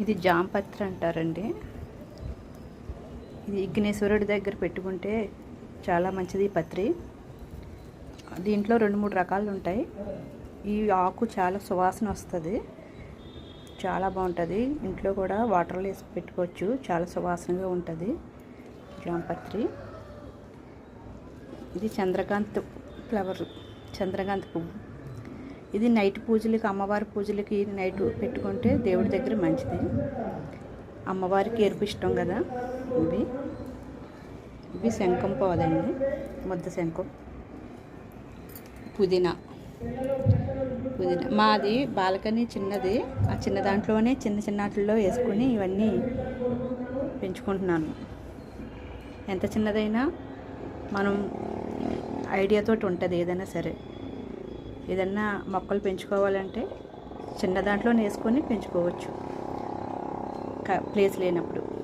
ఇది జాంపత్రి అంటారండి. ఇది విఘ్నేశ్వరుడి దగ్గర పెట్టుకుంటే చాలా మంచిది పత్రి. దీంట్లో రెండు మూడు రకాలు ఉంటాయి. ఈ ఆకు చాలా సువాసన వస్తుంది. చాలా బాగుంటుంది. ఇంట్లో కూడా వాటర్లో వేసి పెట్టుకోవచ్చు. చాలా సువాసనగా ఉంటుంది జాంపత్రి. ఇది చంద్రకాంత్ ఫ్లవర్ చంద్రకాంత్ పువ్వు. ఇది నైట్ పూజలకి అమ్మవారి పూజలకి నైట్ పెట్టుకుంటే దేవుడి దగ్గర మంచిది. అమ్మవారికి ఎరుపు ఇష్టం కదా ఇవి ఇవి శంఖం పోదండి ముద్ద శంఖం. పుదీనా. పుదీనా. మాది బాల్కనీ చిన్నది. ఆ చిన్న దాంట్లోనే చిన్న చిన్న వాటిల్లో వేసుకుని ఇవన్నీ పెంచుకుంటున్నాను. ఎంత చిన్నదైనా మనం ఐడియాతోటి ఉంటుంది ఏదైనా సరే. ఏదన్నా మొక్కలు పెంచుకోవాలంటే చిన్న దాంట్లో వేసుకొని పెంచుకోవచ్చు. ప్లేస్ లేనప్పుడు.